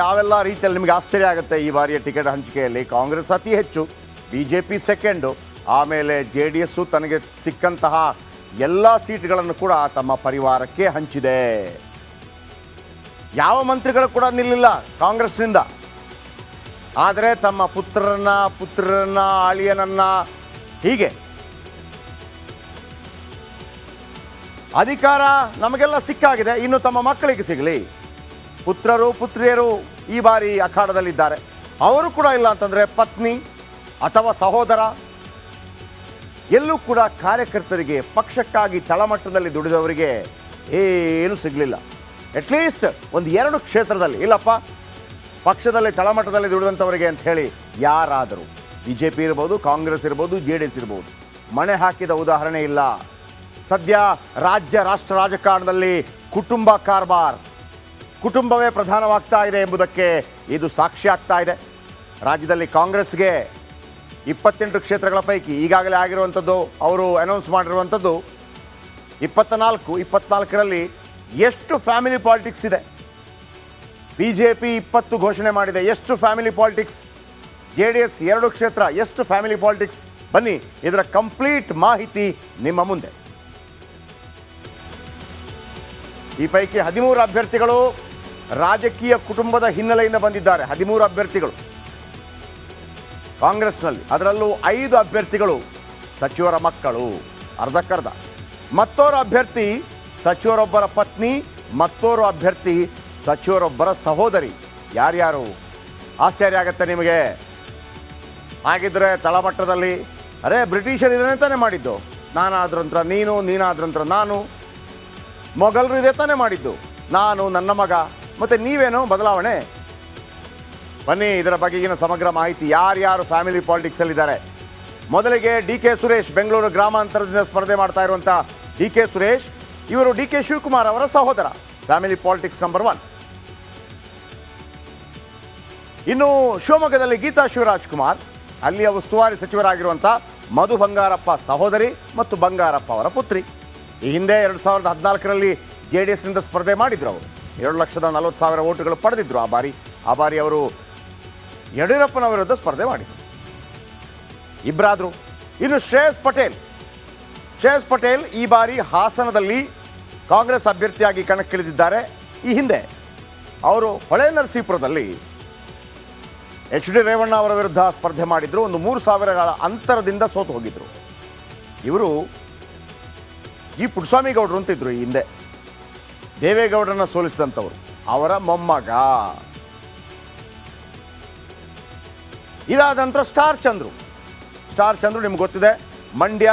ಯಾವೆಲ್ಲ ರೀತಿಯಲ್ಲಿ ನಿಮಗೆ ಆಶ್ಚರ್ಯ ಆಗುತ್ತೆ ಈ ಬಾರಿಯ ಟಿಕೆಟ್ ಹಂಚಿಕೆಯಲ್ಲಿ? ಕಾಂಗ್ರೆಸ್ ಅತಿ ಹೆಚ್ಚು ಬಿ ಜೆ ಪಿ ಸೆಕೆಂಡು, ಆಮೇಲೆ ಜೆ ಡಿ ಎಸ್ಸು ತನಗೆ ಸಿಕ್ಕಂತಹ ಎಲ್ಲ ಸೀಟ್ಗಳನ್ನು ಕೂಡ ತಮ್ಮ ಪರಿವಾರಕ್ಕೆ ಹಂಚಿದೆ. ಯಾವ ಮಂತ್ರಿಗಳು ಕೂಡ ನಿಲ್ಲಿಲ್ಲ ಕಾಂಗ್ರೆಸ್ನಿಂದ. ಆದರೆ ತಮ್ಮ ಪುತ್ರರನ್ನ ಪುತ್ರರನ್ನ ಅಳಿಯನನ್ನ ಹೀಗೆ. ಅಧಿಕಾರ ನಮಗೆಲ್ಲ ಸಿಕ್ಕಾಗಿದೆ, ಇನ್ನು ತಮ್ಮ ಮಕ್ಕಳಿಗೆ ಸಿಗಲಿ. ಪುತ್ರರು, ಪುತ್ರಿಯರು ಈ ಬಾರಿ ಅಖಾಡದಲ್ಲಿದ್ದಾರೆ. ಅವರು ಕೂಡ ಇಲ್ಲ ಅಂತಂದರೆ ಪತ್ನಿ ಅಥವಾ ಸಹೋದರ, ಎಲ್ಲೂ ಕೂಡ ಕಾರ್ಯಕರ್ತರಿಗೆ, ಪಕ್ಷಕ್ಕಾಗಿ ತಳಮಟ್ಟದಲ್ಲಿ ದುಡಿದವರಿಗೆ ಏನು ಸಿಗಲಿಲ್ಲ. ಅಟ್ಲೀಸ್ಟ್ ಒಂದು ಎರಡು ಕ್ಷೇತ್ರದಲ್ಲಿ. ಇಲ್ಲಪ್ಪ, ಪಕ್ಷದಲ್ಲಿ ತಳಮಟ್ಟದಲ್ಲಿ ದುಡಿದಂಥವರಿಗೆ ಅಂತ ಹೇಳಿ ಯಾರಾದರೂ. ಬಿ ಜೆ ಪಿ ಇರ್ಬೋದು, ಕಾಂಗ್ರೆಸ್ ಇರ್ಬೋದು, ಜೆ ಡಿ ಎಸ್ ಇರ್ಬೋದು. ಮಣೆ ಹಾಕಿದ ಉದಾಹರಣೆ ಇಲ್ಲ. ಸದ್ಯ ರಾಜ್ಯ, ರಾಷ್ಟ್ರ ರಾಜಕಾರಣದಲ್ಲಿ ಕುಟುಂಬ ಕಾರ್ಬಾರ್. ಕುಟುಂಬವೇ ಪ್ರಧಾನವಾಗ್ತಾ ಇದೆ ಎಂಬುದಕ್ಕೆ ಇದು ಸಾಕ್ಷಿ ಆಗ್ತಾ ಇದೆ. ರಾಜ್ಯದಲ್ಲಿ ಕಾಂಗ್ರೆಸ್ಗೆ ಇಪ್ಪತ್ತೆಂಟು ಕ್ಷೇತ್ರಗಳ ಪೈಕಿ ಈಗಾಗಲೇ ಆಗಿರುವಂಥದ್ದು, ಅವರು ಅನೌನ್ಸ್ ಮಾಡಿರುವಂಥದ್ದು ಇಪ್ಪತ್ತ ನಾಲ್ಕು ಇಪ್ಪತ್ನಾಲ್ಕರಲ್ಲಿ ಎಷ್ಟು ಫ್ಯಾಮಿಲಿ ಪಾಲಿಟಿಕ್ಸ್ ಇದೆ? ಬಿ ಜೆ ಪಿ ಇಪ್ಪತ್ತು ಘೋಷಣೆ ಮಾಡಿದೆ, ಎಷ್ಟು family politics J D S ಎರಡು ಕ್ಷೇತ್ರ, ಎಷ್ಟು ಫ್ಯಾಮಿಲಿ ಪಾಲಿಟಿಕ್ಸ್ ಬನ್ನಿ, ಇದರ ಕಂಪ್ಲೀಟ್ ಮಾಹಿತಿ ನಿಮ್ಮ ಮುಂದೆ. ಈ ಪೈಕಿ ಹದಿಮೂರು ಅಭ್ಯರ್ಥಿಗಳು ರಾಜಕೀಯ ಕುಟುಂಬದ ಹಿನ್ನೆಲೆಯಿಂದ ಬಂದಿದ್ದಾರೆ ಹದಿಮೂರು ಅಭ್ಯರ್ಥಿಗಳು. ಕಾಂಗ್ರೆಸ್ನಲ್ಲಿ ಅದರಲ್ಲೂ ಐದು ಅಭ್ಯರ್ಥಿಗಳು ಸಚಿವರ ಮಕ್ಕಳು ಅರ್ಧಕ್ಕರ್ಧ ಮತ್ತೋರು ಅಭ್ಯರ್ಥಿ ಸಚಿವರೊಬ್ಬರ ಪತ್ನಿ ಮತ್ತೋರು ಅಭ್ಯರ್ಥಿ ಸಚಿವರೊಬ್ಬರ ಸಹೋದರಿ. ಯಾರ್ಯಾರು? ಆಶ್ಚರ್ಯ ಆಗತ್ತೆ ನಿಮಗೆ. ಹಾಗಿದ್ರೆ ತಳಮಟ್ಟದಲ್ಲಿ, ಅರೇ ಬ್ರಿಟಿಷರು ಇದನ್ನೇ ತಾನೇ ಮಾಡಿದ್ದು? ನಾನಾದ್ರಂತ್ರ ನೀನು ನೀನಾದ್ರಂತ್ರ ನಾನು. ಮೊಘಲರು ಇದೇ ತಾನೇ ಮಾಡಿದ್ದು? ನಾನು ನನ್ನ ಮಗ. ಮತ್ತು ನೀವೇನು ಬದಲಾವಣೆ? ಬನ್ನಿ, ಇದರ ಬಗೆಗಿನ ಸಮಗ್ರ ಮಾಹಿತಿ. ಯಾರ್ಯಾರು ಫ್ಯಾಮಿಲಿ ಪಾಲಿಟಿಕ್ಸಲ್ಲಿದ್ದಾರೆ ಮೊದಲಿಗೆ ಡಿ ಕೆ ಸುರೇಶ್ ಬೆಂಗಳೂರು ಗ್ರಾಮಾಂತರದಿಂದ ಸ್ಪರ್ಧೆ ಮಾಡ್ತಾ ಇರುವಂಥ ಡಿ ಕೆ ಸುರೇಶ್, ಇವರು ಡಿ ಕೆ ಶಿವಕುಮಾರ್ ಅವರ ಸಹೋದರ. ಫ್ಯಾಮಿಲಿ ಪಾಲಿಟಿಕ್ಸ್ ನಂಬರ್ ಒನ್ ಇನ್ನು ಶಿವಮೊಗ್ಗದಲ್ಲಿ ಗೀತಾ ಶಿವರಾಜ್ ಕುಮಾರ್, ಅಲ್ಲಿಯ ಉಸ್ತುವಾರಿ ಸಚಿವರಾಗಿರುವಂಥ ಮಧು ಬಂಗಾರಪ್ಪ ಸಹೋದರಿ ಮತ್ತು ಬಂಗಾರಪ್ಪ ಅವರ ಪುತ್ರಿ. ಈ ಹಿಂದೆ ಎರಡು ಸಾವಿರದ ಹದಿನಾಲ್ಕರಲ್ಲಿ ಜೆ ಸ್ಪರ್ಧೆ ಮಾಡಿದ್ರು ಅವರು. ಎರಡು ಲಕ್ಷದ ನಲವತ್ತು ಸಾವಿರ ಓಟುಗಳು ಪಡೆದಿದ್ದರು ಆ ಬಾರಿ. ಆ ಬಾರಿ ಅವರು ಯಡಿಯೂರಪ್ಪನ ವಿರುದ್ಧ ಸ್ಪರ್ಧೆ ಮಾಡಿದರು. ಇಬ್ಬರಾದರು ಇನ್ನು ಶ್ರೇಯಸ್ ಪಟೇಲ್. ಶ್ರೇಯಸ್ ಪಟೇಲ್ ಈ ಬಾರಿ ಹಾಸನದಲ್ಲಿ ಕಾಂಗ್ರೆಸ್ ಅಭ್ಯರ್ಥಿಯಾಗಿ ಕಣಕ್ಕಿಳಿದಿದ್ದಾರೆ. ಈ ಹಿಂದೆ ಅವರು ಹೊಳೆ ನರಸೀಪುರದಲ್ಲಿ ಎಚ್ ಡಿ ರೇವಣ್ಣ ಅವರ ವಿರುದ್ಧ ಸ್ಪರ್ಧೆ ಮಾಡಿದ್ರು. ಒಂದು ಮೂರು ಸಾವಿರಗಳ ಅಂತರದಿಂದ ಸೋತು ಹೋಗಿದ್ರು. ಇವರು ಜಿ ಪುಟ್ಟಸ್ವಾಮಿ ಗೌಡರು ಅಂತಿದ್ರು ಈ ಹಿಂದೆ. ದೇವೇಗೌಡರನ್ನ ಸೋಲಿಸಿದಂಥವ್ರು. ಅವರ ಮೊಮ್ಮಗ. ಇದಾದ ನಂತರ ಸ್ಟಾರ್ ಚಂದ್ರು. ಸ್ಟಾರ್ ಚಂದ್ರು ನಿಮ್ಗೆ ಗೊತ್ತಿದೆ, ಮಂಡ್ಯ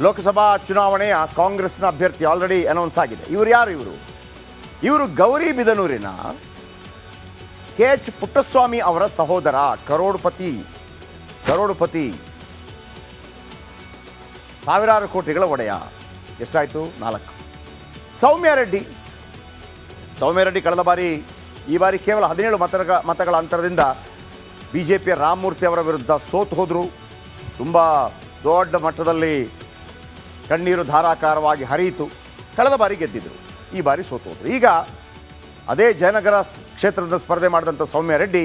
ಲೋಕಸಭಾ ಚುನಾವಣೆಯ ಕಾಂಗ್ರೆಸ್ನ ಅಭ್ಯರ್ಥಿ ಆಲ್ರೆಡಿ ಅನೌನ್ಸ್ ಆಗಿದೆ. ಇವರು ಯಾರು ಇವರು? ಇವರು ಗೌರಿ ಬಿದನೂರಿನ ಕೆ ಎಚ್ ಪುಟ್ಟಸ್ವಾಮಿ ಅವರ ಸಹೋದರ, ಕರೋಡ್ಪತಿ. ಕರೋಡ್ಪತಿ. ಸಾವಿರಾರು ಕೋಟಿಗಳ ಒಡೆಯ. ಎಷ್ಟಾಯಿತು? ನಾಲ್ಕು. ಸೌಮ್ಯ ರೆಡ್ಡಿ. ಸೌಮ್ಯ ರೆಡ್ಡಿ ಕಳೆದ ಬಾರಿ ಈ ಬಾರಿ ಕೇವಲ ಹದಿನೇಳು ಮತಗಳ ಮತಗಳ ಅಂತರದಿಂದ ಬಿ ಜೆ ಪಿಯ ರಾಮಮೂರ್ತಿ ಅವರ ವಿರುದ್ಧ ಸೋತು ಹೋದರು. ತುಂಬ ದೊಡ್ಡ ಮಟ್ಟದಲ್ಲಿ ಕಣ್ಣೀರು ಧಾರಾಕಾರವಾಗಿ ಹರಿಯಿತು. ಕಳೆದ ಬಾರಿ ಗೆದ್ದಿದ್ದರು ಈ ಬಾರಿ ಸೋತು ಹೋದರು. ಈಗ ಅದೇ ಜಯನಗರ ಕ್ಷೇತ್ರದ ಸ್ಪರ್ಧೆ ಮಾಡಿದಂಥ ಸೌಮ್ಯ ರೆಡ್ಡಿ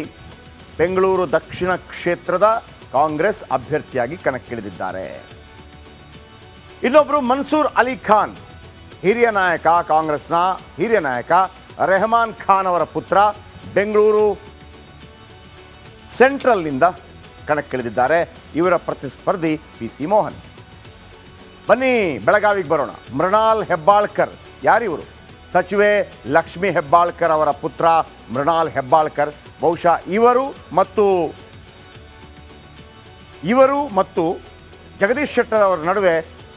ಬೆಂಗಳೂರು ದಕ್ಷಿಣ ಕ್ಷೇತ್ರದ ಕಾಂಗ್ರೆಸ್ ಅಭ್ಯರ್ಥಿಯಾಗಿ ಕಣಕ್ಕಿಳಿದಿದ್ದಾರೆ. ಇನ್ನೊಬ್ಬರು ಮನ್ಸೂರ್ ಅಲಿ ಖಾನ್. ಹಿರಿಯ ನಾಯಕ ಕಾಂಗ್ರೆಸ್ನ ಹಿರಿಯ ನಾಯಕ ರೆಹಮಾನ್ ಖಾನ್ ಅವರ ಪುತ್ರ ಬೆಂಗಳೂರು ಸೆಂಟ್ರಲ್ನಿಂದ ಕಣಕ್ಕಿಳಿದಿದ್ದಾರೆ. ಇವರ ಪ್ರತಿಸ್ಪರ್ಧಿ ಪಿ ಸಿ ಮೋಹನ್. ಬನ್ನಿ, ಬೆಳಗಾವಿಗೆ ಬರೋಣ. ಮೃಣಾಲ್ ಹೆಬ್ಬಾಳ್ಕರ್. ಯಾರಿವರು? ಸಚಿವೆ ಲಕ್ಷ್ಮಿ ಹೆಬ್ಬಾಳ್ಕರ್ ಅವರ ಪುತ್ರ ಮೃಣಾಲ್ ಹೆಬ್ಬಾಳ್ಕರ್. ಬಹುಶಃ ಇವರು ಮತ್ತು ಇವರು ಮತ್ತು ಜಗದೀಶ್ ಶೆಟ್ಟರ್ ಅವರ ನಡುವೆ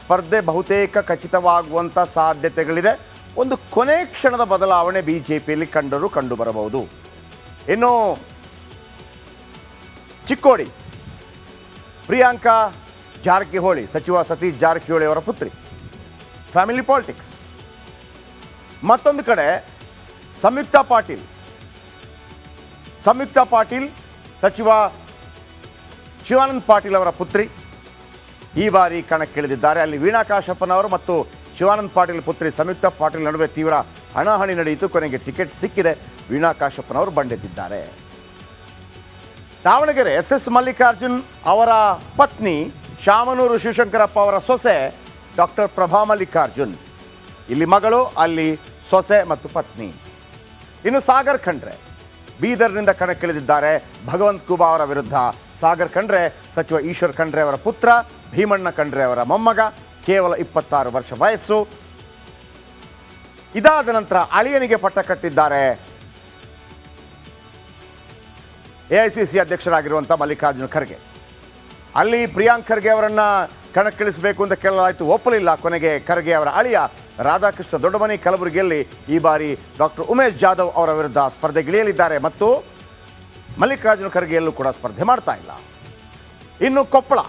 ಸ್ಪರ್ಧೆ ಬಹುತೇಕ ಖಚಿತವಾಗುವಂಥ ಸಾಧ್ಯತೆಗಳಿದೆ. ಒಂದು ಕೊನೆ ಕ್ಷಣದ ಬದಲಾವಣೆ ಬಿ ಜೆ ಪಿಯಲ್ಲಿ ಕಂಡರೂ ಕಂಡು ಬರಬಹುದು ಇನ್ನು ಚಿಕ್ಕೋಡಿ, ಪ್ರಿಯಾಂಕಾ ಜಾರಕಿಹೊಳಿ, ಸಚಿವ ಸತೀಶ್ ಜಾರಕಿಹೊಳಿ ಅವರ ಪುತ್ರಿ, ಫ್ಯಾಮಿಲಿ ಪಾಲಿಟಿಕ್ಸ್. ಮತ್ತೊಂದು ಕಡೆ ಸಂಯುಕ್ತ ಪಾಟೀಲ್ ಸಂಯುಕ್ತ ಪಾಟೀಲ್ ಸಚಿವ ಶಿವಾನಂದ್ ಪಾಟೀಲ್ ಅವರ ಪುತ್ರಿ ಈ ಬಾರಿ ಕಣಕ್ಕಿಳಿದಿದ್ದಾರೆ. ಅಲ್ಲಿ ವೀಣಾ ಕಾಶಪ್ಪನವರು ಮತ್ತು ಶಿವಾನಂದ್ ಪಾಟೀಲ್ ಪುತ್ರಿ ಸಂಯುಕ್ತ ಪಾಟೀಲ್ ನಡುವೆ ತೀವ್ರ ಹಣಾಹಣಿ ನಡೆಯಿತು. ಕೊನೆಗೆ ಟಿಕೆಟ್ ಸಿಕ್ಕಿದೆ. ವೀಣಾ ಕಾಶಪ್ಪನವರು ಬಂಡೆದ್ದಿದ್ದಾರೆ ದಾವಣಗೆರೆ ಎಸ್ ಎಸ್ ಮಲ್ಲಿಕಾರ್ಜುನ್ ಅವರ ಪತ್ನಿ ಶಾಮನೂರು ಶಿವಶಂಕರಪ್ಪ ಅವರ ಸೊಸೆ ಡಾಕ್ಟರ್ ಪ್ರಭಾ ಮಲ್ಲಿಕಾರ್ಜುನ್. ಇಲ್ಲಿ ಮಗಳು, ಅಲ್ಲಿ ಸೊಸೆ ಮತ್ತು ಪತ್ನಿ. ಇನ್ನು ಸಾಗರ್ ಖಂಡ್ರೆ. ಬೀದರ್ನಿಂದ ಕಣಕ್ಕಿಳಿದಿದ್ದಾರೆ ಭಗವಂತ್ ಕುಬಾ ಅವರ ವಿರುದ್ಧ ಸಾಗರ್ ಖಂಡ್ರೆ, ಸಚಿವ ಈಶ್ವರ್ ಖಂಡ್ರೆ ಅವರ ಪುತ್ರ, ಭೀಮಣ್ಣ ಖಂಡ್ರೆ ಅವರ ಮೊಮ್ಮಗ, ಕೇವಲ ಇಪ್ಪತ್ತಾರು ವರ್ಷ ವಯಸ್ಸು. ಇದಾದ ನಂತರ ಅಳಿಯನಿಗೆ ಪಟ್ಟ ಕಟ್ಟಿದ್ದಾರೆ. ಎಐಸಿಸಿ ಅಧ್ಯಕ್ಷರಾಗಿರುವಂಥ ಮಲ್ಲಿಕಾರ್ಜುನ ಖರ್ಗೆ. ಅಲ್ಲಿ ಪ್ರಿಯಾಂಕ್ ಖರ್ಗೆ ಅವರನ್ನ ಕಣಕ್ಕಿಳಿಸಬೇಕು ಅಂತ ಕೇಳಲಾಯಿತು. ಒಪ್ಪಲಿಲ್ಲ ಕೊನೆಗೆ ಖರ್ಗೆ ಅವರ ಅಳಿಯ ರಾಧಾಕೃಷ್ಣ ದೊಡ್ಡಮನಿ ಕಲಬುರಗಿಯಲ್ಲಿ ಈ ಬಾರಿ ಡಾಕ್ಟರ್ ಉಮೇಶ್ ಜಾಧವ್ ಅವರ ವಿರುದ್ಧ ಸ್ಪರ್ಧೆಗಿಳಿಯಲಿದ್ದಾರೆ. ಮತ್ತು ಮಲ್ಲಿಕಾರ್ಜುನ ಖರ್ಗೆಯಲ್ಲೂ ಕೂಡ ಸ್ಪರ್ಧೆ ಮಾಡ್ತಾ ಇಲ್ಲ. ಇನ್ನು ಕೊಪ್ಪಳ.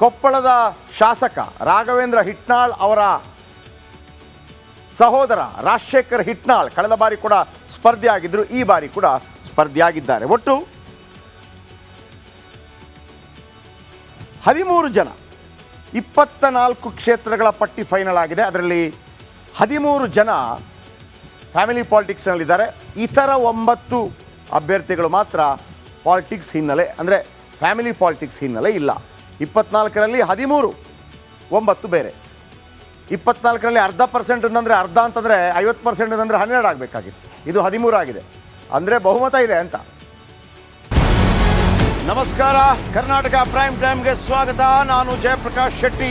ಕೊಪ್ಪಳದ ಶಾಸಕ ರಾಘವೇಂದ್ರ ಹಿಟ್ನಾಳ್ ಅವರ ಸಹೋದರ ರಾಜಶೇಖರ್ ಹಿಟ್ನಾಳ್ ಕಳೆದ ಬಾರಿ ಕೂಡ ಸ್ಪರ್ಧೆಯಾಗಿದ್ದರು ಈ ಬಾರಿ ಕೂಡ ಸ್ಪರ್ಧೆಯಾಗಿದ್ದಾರೆ. ಒಟ್ಟು ಹದಿಮೂರು ಜನ, ಇಪ್ಪತ್ತ ನಾಲ್ಕು ಕ್ಷೇತ್ರಗಳ ಪಟ್ಟಿ ಫೈನಲ್ ಆಗಿದೆ. ಅದರಲ್ಲಿ ಹದಿಮೂರು ಜನ ಫ್ಯಾಮಿಲಿ ಪಾಲಿಟಿಕ್ಸ್ನಲ್ಲಿದ್ದಾರೆ. ಇತರ ಒಂಬತ್ತು ಅಭ್ಯರ್ಥಿಗಳು ಮಾತ್ರ ಪಾಲಿಟಿಕ್ಸ್ ಹಿನ್ನೆಲೆ, ಅಂದರೆ ಫ್ಯಾಮಿಲಿ ಪಾಲಿಟಿಕ್ಸ್ ಹಿನ್ನೆಲೆ ಇಲ್ಲ. ಇಪ್ಪತ್ನಾಲ್ಕರಲ್ಲಿ ಹದಿಮೂರು, ಒಂಬತ್ತು ಬೇರೆ. ಇಪ್ಪತ್ನಾಲ್ಕರಲ್ಲಿ ಅರ್ಧ ಪರ್ಸೆಂಟ್ ಅಂದರೆ ಅರ್ಧ ಅಂತಂದರೆ ಐವತ್ತು ಪರ್ಸೆಂಟ್ ಅಂದರೆ ಹನ್ನೆರಡು ಆಗಬೇಕಾಗಿತ್ತು. ಇದು ಹದಿಮೂರು ಆಗಿದೆ. ಅಂದರೆ ಬಹುಮತ ಇದೆ ಅಂತ. ನಮಸ್ಕಾರ. ಕರ್ನಾಟಕ ಪ್ರೈಮ್ ಟೈಮ್ಗೆ ಸ್ವಾಗತ. ನಾನು ಜಯಪ್ರಕಾಶ್ ಶೆಟ್ಟಿ.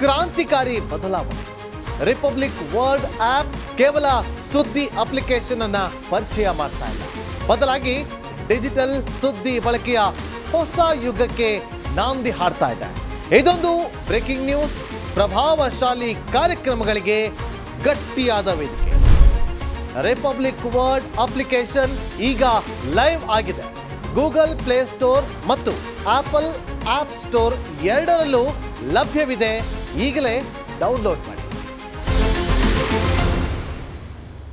ಕ್ರಾಂತಿಕಾರಿ ಬದಲಾವಣೆ. ರಿಪಬ್ಲಿಕ್ ವರ್ಲ್ಡ್ ಆಪ್ ಕೇವಲ ಸುದ್ದಿ ಅಪ್ಲಿಕೇಶನ್ ಅನ್ನ ಪರಿಚಯ ಮಾಡ್ತಾ ಇಲ್ಲ. ಬದಲಾಗಿ ಡಿಜಿಟಲ್ ಸುದ್ದಿ ಬಳಕೆಯ ಹೊಸ ಯುಗಕ್ಕೆ ನಾಂದಿ ಹಾಡ್ತಾ ಇದೆ. ಇದೊಂದು ಬ್ರೇಕಿಂಗ್ ನ್ಯೂಸ್ ಪ್ರಭಾವಶಾಲಿ ಕಾರ್ಯಕ್ರಮಗಳಿಗೆ ಗಟ್ಟಿಯಾದ ವೇದಿಕೆ. ರಿಪಬ್ಲಿಕ್ ವರ್ಡ್ ಅಪ್ಲಿಕೇಶನ್ ಈಗ ಲೈವ್ ಆಗಿದೆ. ಗೂಗಲ್ ಪ್ಲೇ ಸ್ಟೋರ್ ಮತ್ತು ಆಪಲ್ ಆಪ್ ಸ್ಟೋರ್ ಎರಡರಲ್ಲೂ ಲಭ್ಯವಿದೆ. ಈಗಲೇ ಡೌನ್ಲೋಡ್ ಮಾಡಿ.